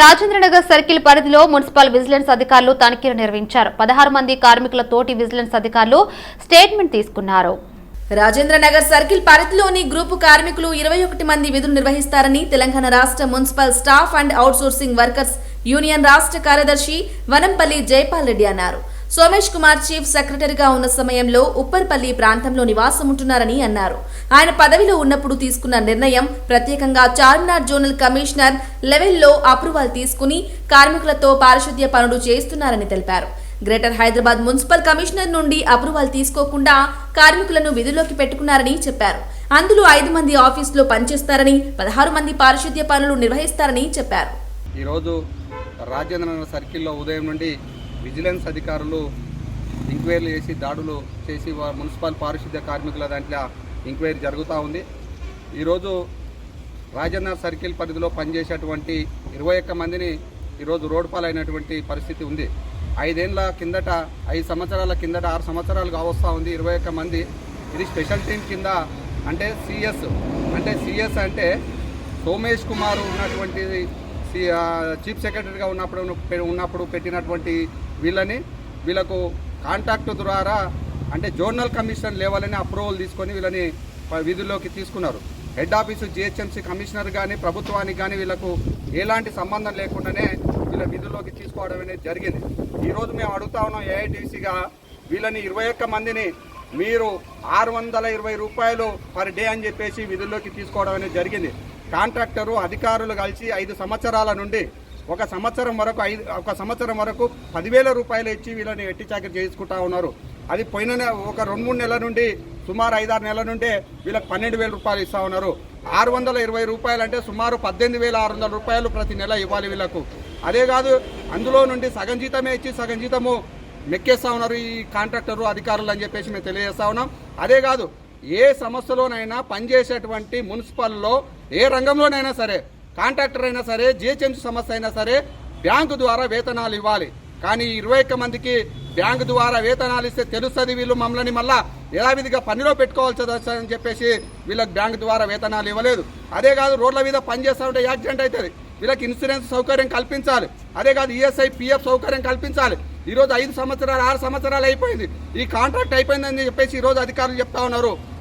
Rajendranagar circle పరిధిలో municipal vigilance అధికారులు తనిఖీలు నిర్వహించారు. పదహారు మంది కార్మికుల తోటి విజిలెన్స్ అధికారులు స్టేట్మెంట్ తీసుకున్నారు. రాజేంద్రనగర్ సర్కిల్ పరిధిలోని గ్రూపు కార్మికులు ఇరవై ఒకటి మంది విధులు నిర్వహిస్తారని తెలంగాణ రాష్ట్ర municipal staff and outsourcing workers union రాష్ట్ర కార్యదర్శి వనంపల్లి జైపాల్ రెడ్డి అన్నారు. సోమేష్ కుమార్ చీఫ్ సెక్రటరీగా ఉన్న సమయంలో ఉప్పర్పల్లి ప్రాంతంలో నివాసం ఉంటున్నారని అన్నారు. ఆయన పదవిలో ఉన్నప్పుడు తీసుకున్న నిర్ణయం ప్రత్యేకంగా చార్మినార్ జోనల్ కమిషనర్ లెవెల్లో అప్రూవల్ తీసుకుని కార్మికులతో పారిశుద్ధ్య పనులు చేస్తున్నారని తెలిపారు. గ్రేటర్ హైదరాబాద్ మున్సిపల్ కమిషనర్ నుండి అప్రూవల్ తీసుకోకుండా కార్మికులను విధుల్లోకి పెట్టుకున్నారని చెప్పారు. అందులో ఐదు మంది ఆఫీసులో పనిచేస్తారని పదహారు మంది పారిశుద్ధ్య పనులు నిర్వహిస్తారని చెప్పారు. ఈరోజు రాజేంద్రనగర్ సర్కిల్లో ఉదయం నుండి విజిలెన్స్ అధికారులు ఎంక్వైరీలు చేసి దాడులు చేసి మున్సిపల్ పారిశుద్ధ్య కార్మికుల దాంట్లో ఎంక్వైరీ జరుగుతూ ఉంది. ఈరోజు రాజన్న సర్కిల్ పరిధిలో పనిచేసేటువంటి ఇరవై ఒక్క మందిని ఈరోజు రోడ్డు పాలైనటువంటి పరిస్థితి ఉంది. ఐదేళ్ళ కిందట ఐదు సంవత్సరాల కిందట ఆరు సంవత్సరాలు కావస్తూ ఉంది ఇరవై ఒక్క మంది. ఇది స్పెషల్ టీం కింద అంటే సిఎస్ అంటే సిఎస్ అంటే సోమేష్ కుమార్ ఉన్నటువంటి సి- చీఫ్ సెక్రటరీగా ఉన్నప్పుడు ఉన్నప్పుడు పెట్టినటువంటి వీళ్ళని వీళ్ళకు కాంటాక్ట్ ద్వారా అంటే జోనల్ కమిషన్ లేవాలని అప్రూవల్ తీసుకొని వీళ్ళని విధుల్లోకి తీసుకున్నారు. హెడ్ ఆఫీసు జిహెచ్ఎంసీ కమిషనర్ కానీ ప్రభుత్వానికి కానీ వీళ్ళకు ఎలాంటి సంబంధం లేకుండానే వీళ్ళ విధుల్లోకి తీసుకోవడం అనేది జరిగింది. ఈరోజు మేము అడుగుతా ఉన్నాం ఏఐటీసీగా వీళ్ళని ఇరవై ఒక్క మందిని మీరు ఆరు వందల ఇరవై రూపాయలు పర్ డే అని చెప్పేసి విధుల్లోకి తీసుకోవడం అనేది జరిగింది. కాంట్రాక్టరు అధికారులు కలిసి ఐదు సంవత్సరాల నుండి ఒక సంవత్సరం వరకు ఐదు ఒక సంవత్సరం వరకు పదివేల రూపాయలు ఇచ్చి వీళ్ళని ఎట్టి చాకరీ చేసుకుంటా ఉన్నారు. అది పోయిన నె- ఒక రెండు మూడు నెలల నుండి సుమారు ఐదారు నెలల నుండి వీళ్ళకి పన్నెండు వేల రూపాయలు ఇస్తా ఉన్నారు. ఆరు వందల ఇరవై రూపాయలు అంటే సుమారు పద్దెనిమిది వేల ఆరు వందల రూపాయలు ప్రతి నెల ఇవ్వాలి వీళ్ళకు. అదే కాదు అందులో నుండి సగం జీతమే ఇచ్చి సగం జీతము మెక్కేస్తా ఉన్నారు ఈ కాంట్రాక్టరు అధికారులు అని చెప్పేసి మేము తెలియజేస్తా ఉన్నాం. అదే కాదు ఏ సంస్థలోనైనా పనిచేసేటువంటి మున్సిపల్లో ఏ రంగంలోనైనా సరే కాంట్రాక్టర్ అయినా సరే జిహెచ్ఎంసీ సంస్థ అయినా సరే బ్యాంకు ద్వారా వేతనాలు ఇవ్వాలి. కానీ ఇరవై ఒక్క మందికి బ్యాంకు ద్వారా వేతనాలు ఇస్తే తెలుస్తుంది వీళ్ళు మమ్మల్ని మళ్ళా యథావిధిగా పనిలో పెట్టుకోవాల్సి అని చెప్పేసి వీళ్ళకి బ్యాంకు ద్వారా వేతనాలు ఇవ్వలేదు. అదే కాదు రోడ్ల మీద పనిచేస్తూ ఉంటే యాక్సిడెంట్ అవుతుంది. వీళ్ళకి ఇన్సూరెన్స్ సౌకర్యం కల్పించాలి. అదే కాదు ఈఎస్ఐ పిఎఫ్ సౌకర్యం కల్పించాలి. ఈరోజు ఐదు సంవత్సరాలు ఆరు సంవత్సరాలు అయిపోయింది. ఈ కాంట్రాక్ట్ అయిపోయిందని చెప్పేసి ఈరోజు అధికారులు చెప్తా ఉన్నారు.